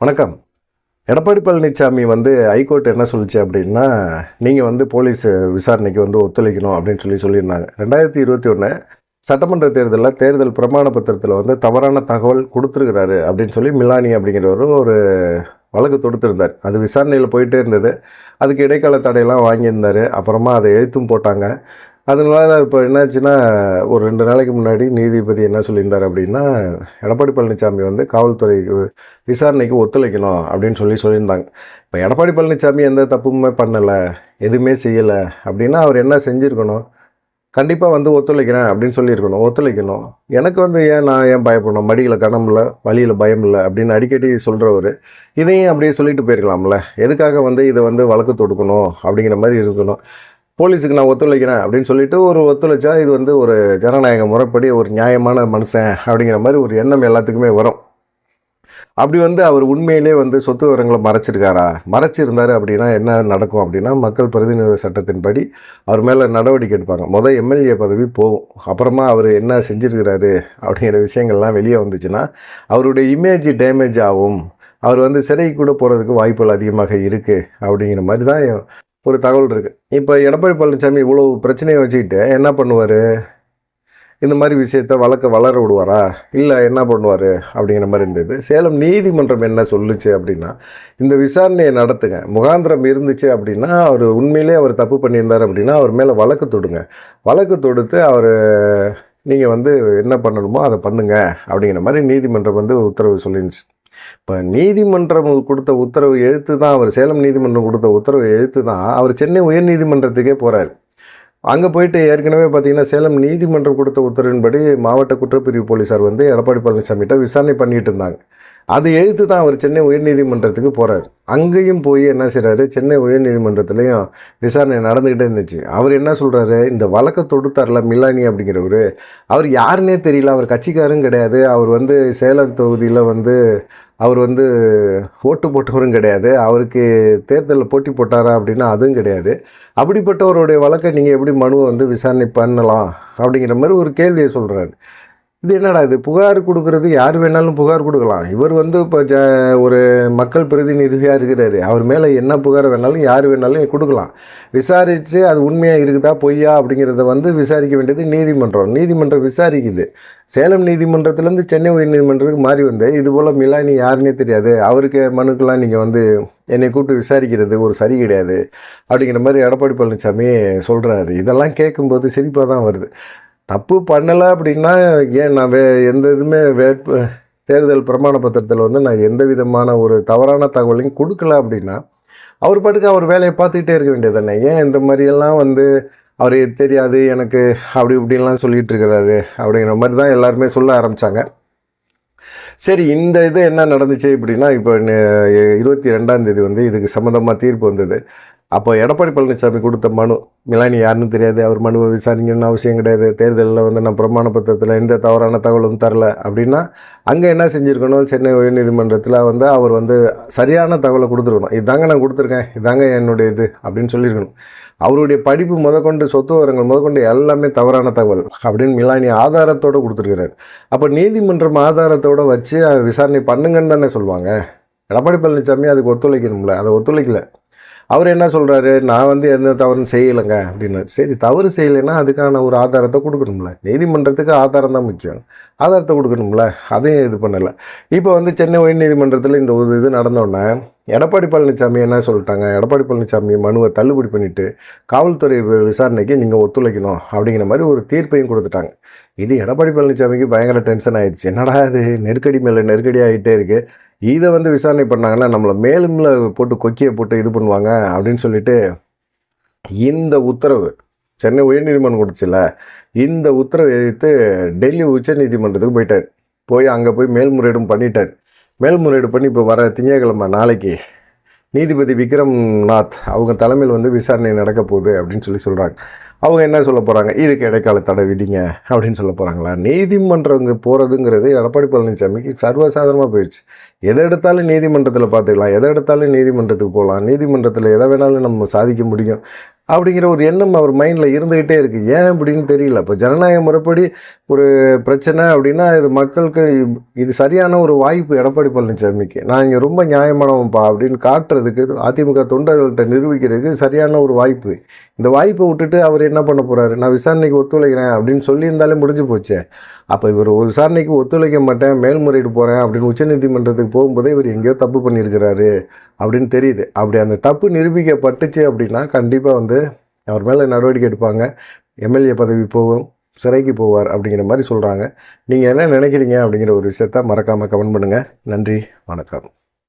வணக்கம். எடப்பாடி பழனிசாமி வந்து ஹைகோர்ட் என்ன சொல்லுச்சு அப்படின்னா நீங்கள் வந்து போலீஸ் விசாரணைக்கு வந்து ஒத்துழைக்கணும் அப்படின்னு சொல்லி சொல்லியிருந்தாங்க. ரெண்டாயிரத்தி இருபத்தி ஒன்று சட்டமன்ற தேர்தலில் தேர்தல் பிரமாண பத்திரத்தில் வந்து தவறான தகவல் கொடுத்துருக்கிறாரு அப்படின்னு சொல்லி மிலானி அப்படிங்கிறவர் ஒரு வழக்கு தொடுத்திருந்தார். அது விசாரணையில் போயிட்டே இருந்தது. அதுக்கு இடைக்கால தடையெல்லாம் வாங்கியிருந்தார். அப்புறமா அதை எழுத்தும் போட்டாங்க. அதனால இப்போ என்னாச்சுன்னா ஒரு ரெண்டு நாளைக்கு முன்னாடி நீதிபதி என்ன சொல்லியிருந்தார் அப்படின்னா எடப்பாடி பழனிசாமி வந்து காவல்துறைக்கு விசாரணைக்கு ஒத்துழைக்கணும் அப்படின்னு சொல்லி சொல்லியிருந்தாங்க. இப்போ எடப்பாடி பழனிசாமி எந்த தப்புமே பண்ணலை எதுவுமே செய்யலை அப்படின்னா அவர் என்ன செஞ்சுருக்கணும்? கண்டிப்பாக வந்து ஒத்துழைக்கிறேன் அப்படின்னு சொல்லியிருக்கணும் ஒத்துழைக்கணும். எனக்கு வந்து ஏன் நான் ஏன் பயப்படணும் மடியில் கனம் வழியில் பயம் இல்லை அப்படின்னு அடிக்கடி சொல்கிறவர் இதையும் அப்படியே சொல்லிட்டு போயிருக்கலாம்ல. எதுக்காக வந்து இதை வந்து வழக்கு தொடுக்கணும் அப்படிங்கிற மாதிரி இருக்கணும். போலீஸுக்கு நான் ஒத்துழைக்கிறேன் அப்படின்னு சொல்லிட்டு ஒரு ஒத்துழைச்சா இது வந்து ஒரு ஜனநாயக முறைப்படி ஒரு நியாயமான மனுஷன் அப்படிங்கிற மாதிரி ஒரு எண்ணம் எல்லாத்துக்குமே வரும். அப்படி வந்து அவர் உண்மையிலே வந்து சொத்து விவரங்களை மறைச்சிருக்காரா? மறைச்சிருந்தார் அப்படின்னா என்ன நடக்கும் அப்படின்னா மக்கள் பிரதிநிதி சட்டத்தின்படி அவர் மேலே நடவடிக்கை எடுப்பாங்க. மொதல் எம்எல்ஏ பதவி போகும். அப்புறமா அவர் என்ன செஞ்சிருக்கிறாரு அப்படிங்கிற விஷயங்கள்லாம் வெளியே வந்துச்சுன்னா அவருடைய இமேஜ் டேமேஜ் ஆகும். அவர் வந்து சிறைக்கு கூட போகிறதுக்கு வாய்ப்புகள் அதிகமாக இருக்குது அப்படிங்கிற மாதிரி தான் ஒரு தகவல் இருக்குது இப்போ எடப்பாடி பழனிசாமி இவ்வளோ பிரச்சனையை வச்சுக்கிட்டு என்ன பண்ணுவார்? இந்த மாதிரி விஷயத்த வழக்க வளர விடுவாரா? இல்லை என்ன பண்ணுவார்? அப்படிங்கிற மாதிரி இருந்தது. சேலம் நீதிமன்றம் என்ன சொல்லுச்சு அப்படின்னா இந்த விசாரணையை நடத்துங்க. முகாந்திரம் இருந்துச்சு அப்படின்னா அவர் உண்மையிலே அவர் தப்பு பண்ணியிருந்தார் அப்படின்னா அவர் மேலே வழக்கு தொடுங்க. வழக்கு தொடுத்து அவர் நீங்கள் வந்து என்ன பண்ணணுமோ அதை பண்ணுங்க அப்படிங்கிற மாதிரி நீதிமன்றம் வந்து உத்தரவு சொல்லிருந்துச்சு. இப்போ நீதிமன்றம் கொடுத்த உத்தரவு எழுத்து தான் அவர் சேலம் நீதிமன்றம் கொடுத்த உத்தரவு எழுத்து தான் அவர் சென்னை உயர்நீதிமன்றத்துக்கே போகிறார் அங்கே போயிட்டு ஏற்கனவே பார்த்தீங்கன்னா சேலம் நீதிமன்றம் கொடுத்த உத்தரவின்படி மாவட்ட குற்றப்பிரிவு போலீஸார் வந்து எடப்பாடி பழனிசாமிகிட்ட விசாரணை பண்ணிட்டு இருந்தாங்க. அதை எழுத்து தான் அவர் சென்னை உயர்நீதிமன்றத்துக்கு போகிறார் அங்கேயும் போய் என்ன செய்கிறாரு சென்னை உயர்நீதிமன்றத்துலேயும் விசாரணை நடந்துக்கிட்டே இருந்துச்சு. அவர் என்ன சொல்கிறாரு இந்த வழக்கை தொடுத்தார்ல மில்லானி அப்படிங்கிறவர். அவர் யாருன்னே தெரியல. அவர் கட்சிக்காரும் கிடையாது. அவர் வந்து சேலம் தொகுதியில் வந்து அவர் வந்து ஓட்டு போட்டவரும் கிடையாது. அவருக்கு தேர்தலில் போட்டி போட்டாரா அப்படின்னா அதுவும் கிடையாது. அப்படிப்பட்டவருடைய வழக்கை நீங்கள் எப்படி மனுவை வந்து விசாரணை பண்ணலாம் அப்படிங்கிற மாதிரி ஒரு கேள்வியை சொல்கிறாரு இது என்னடா இது? புகார் கொடுக்குறது யார் வேணாலும் புகார் கொடுக்கலாம். இவர் வந்து இப்போ ஜ ஒரு மக்கள் பிரதிநிதியாக இருக்கிறாரு. அவர் மேலே என்ன புகார் வேணாலும் யார் வேணாலும் கொடுக்கலாம். விசாரித்து அது உண்மையாக இருக்குதா பொய்யா அப்படிங்கிறத வந்து விசாரிக்க வேண்டியது நீதிமன்றம். நீதிமன்றம் விசாரிக்குது. சேலம் நீதிமன்றத்துலேருந்து சென்னை உயர்நீதிமன்றத்துக்கு மாறி வந்து இதுபோல் மிலானி யாருன்னே தெரியாது. அவருக்கு மனுக்கெல்லாம் நீங்கள் வந்து என்னை கூப்பிட்டு விசாரிக்கிறது ஒரு சரி கிடையாது. அப்படிங்கிற மாதிரி எடப்பாடி பழனிசாமி சொல்கிறாரு இதெல்லாம் கேட்கும்போது சிரிப்பாக தான் வருது. தப்பு பண்ணலை அப்படின்னா ஏன் நான் வே எந்த இதுவுமே வேட்பு தேர்தல் பிரமாண பத்திரத்தில் வந்து நான் எந்த விதமான ஒரு தவறான தகவலையும் கொடுக்கல அப்படின்னா அவர் பாட்டுக்கு அவர் வேலையை பார்த்துக்கிட்டே இருக்க வேண்டியது தானே ஏன் இந்த மாதிரியெல்லாம் வந்து அவர் தெரியாது எனக்கு அப்படி இப்படின்லாம் சொல்லிகிட்டு இருக்கிறாரு அப்படிங்கிற மாதிரி தான் எல்லாருமே சொல்ல ஆரம்பித்தாங்க சரி இந்த இது என்ன நடந்துச்சு அப்படின்னா இப்போ இருபத்தி ரெண்டாம் தேதி வந்து இதுக்கு சம்மந்தமாக தீர்ப்பு வந்தது. அப்போ எடப்பாடி பழனிசாமி கொடுத்த மனு மிலானி யாருன்னு தெரியாது அவர் மனுவை விசாரிக்கணும்னு அவசியம் கிடையாது. தேர்தலில் வந்து நான் பிரமாண பத்திரத்தில் எந்த தவறான தகவலும் தரல அப்படின்னா அங்கே என்ன செஞ்சுருக்கணும்? சென்னை உயர்நீதிமன்றத்தில் வந்து அவர் வந்து சரியான தகவலை கொடுத்துருக்கணும். இதாங்க நான் கொடுத்துருக்கேன். இதாங்க என்னுடைய இது அப்படின்னு சொல்லியிருக்கணும். அவருடைய படிப்பு முதற்கொண்டு சொத்து விவரங்கள் முதற்கொண்டு எல்லாமே தவறான தகவல் அப்படின்னு மிலானி ஆதாரத்தோடு கொடுத்துருக்கிறார். அப்போ நீதிமன்றம் ஆதாரத்தோடு வச்சு விசாரணை பண்ணுங்கன்னு தானே சொல்லுவாங்க. எடப்பாடி பழனிசாமி அதுக்கு ஒத்துழைக்கணும்ல. அதை ஒத்துழைக்கல. அவர் என்ன சொல்கிறாரு நான் வந்து எந்த தவறும் செய்யலைங்க அப்படின்னு. சரி தவறு செய்யலைன்னா அதுக்கான ஒரு ஆதாரத்தை கொடுக்கணும்ல. நீதிமன்றத்துக்கு ஆதாரம் தான் முக்கியம். ஆதாரத்தை கொடுக்கணும்ல. அதையும் இது பண்ணலை. இப்போ வந்து சென்னை உயர்நீதிமன்றத்தில் இந்த ஒரு இது நடந்தோடனே எடப்பாடி பழனிசாமி என்ன சொல்லிட்டாங்க? எடப்பாடி பழனிசாமி மனுவை தள்ளுபடி பண்ணிவிட்டு காவல்துறை விசாரணைக்கு நீங்கள் ஒத்துழைக்கணும் அப்படிங்கிற மாதிரி ஒரு தீர்ப்பையும் கொடுத்துட்டாங்க. இது எடப்பாடி பழனிசாமிக்கு பயங்கர டென்ஷன் ஆயிடுச்சு. என்னடா இது? நெருக்கடி மேலே நெருக்கடி ஆகிட்டே இருக்குது இதை வந்து விசாரணை பண்ணாங்கன்னா நம்மளை மேலும்ல போட்டு கொக்கியை போட்டு இது பண்ணுவாங்க அப்படின்னு சொல்லிட்டு இந்த உத்தரவு சென்னை உயர்நீதிமன்றம் கொடுத்துச்சுல இந்த உத்தரவை எதிர்த்து டெல்லி உச்ச நீதிமன்றத்துக்கு போயிட்டார். போய் அங்கே போய் மேல்முறையீடும் பண்ணிட்டார். மேல்முறையீடு பண்ணி இப்போ வர திங்கட்கிழமை நாளைக்கு நீதிபதி விக்ரம் நாத் அவங்க தலைமையில் வந்து விசாரணை நடக்க போகுது அப்படின்னு சொல்லி சொல்கிறாங்க அவங்க என்ன சொல்ல போகிறாங்க இதுக்கு இடைக்கால தடை விதிங்க அப்படின்னு சொல்ல போகிறாங்களா நீதிமன்றங்க போகிறதுங்கிறது எடப்பாடி பழனிசாமிக்கு சர்வசாதாரணமாக போயிடுச்சு எதை எடுத்தாலும் நீதிமன்றத்தில் பார்த்துக்கலாம். எதை எடுத்தாலும் நீதிமன்றத்துக்கு போகலாம். நீதிமன்றத்தில் எதை வேணாலும் நம்ம சாதிக்க முடியும். அப்படிங்கிற ஒரு எண்ணம் அவர் மைண்டில் இருந்துக்கிட்டே இருக்குது ஏன் அப்படின்னு தெரியல. இப்போ ஜனநாயக முறைப்படி ஒரு பிரச்சனை அப்படின்னா இது மக்களுக்கு இது சரியான ஒரு வாய்ப்பு எடப்பாடி பழனிசாமிக்கு. நான் இங்கே ரொம்ப நியாயமானவன்ப்பா அப்படின்னு காட்டுறதுக்கு அதிமுக தொண்டர்கள்ட்ட நிரூபிக்கிறதுக்கு சரியான ஒரு வாய்ப்பு. இந்த வாய்ப்பை விட்டுட்டு அவர் என்ன பண்ண போகிறாரு நான் விசாரணைக்கு ஒத்துழைக்கிறேன் அப்படின்னு சொல்லியிருந்தாலே முடிஞ்சு போச்சேன் அப்போ இவர் ஒரு விசாரணைக்கு ஒத்துழைக்க மாட்டேன் மேல்முறையீடு போகிறேன் அப்படின்னு உச்சநீதிமன்றத்துக்கு போகும்போதே இவர் எங்கேயோ தப்பு பண்ணியிருக்கிறாரு அப்படின்னு தெரியுது. அப்படி அந்த தப்பு நிரூபிக்கப்பட்டுச்சு அப்படின்னா கண்டிப்பாக வந்து அவர் மேலே நடவடிக்கை எடுப்பாங்க. எம்எல்ஏ பதவி போகும் சிறைக்கு போவார் அப்படிங்கிற மாதிரி சொல்கிறாங்க நீங்கள் என்ன நினைக்கிறீங்க அப்படிங்கிற ஒரு விஷயத்த மறக்காமல் கமெண்ட் பண்ணுங்கள் நன்றி வணக்கம்.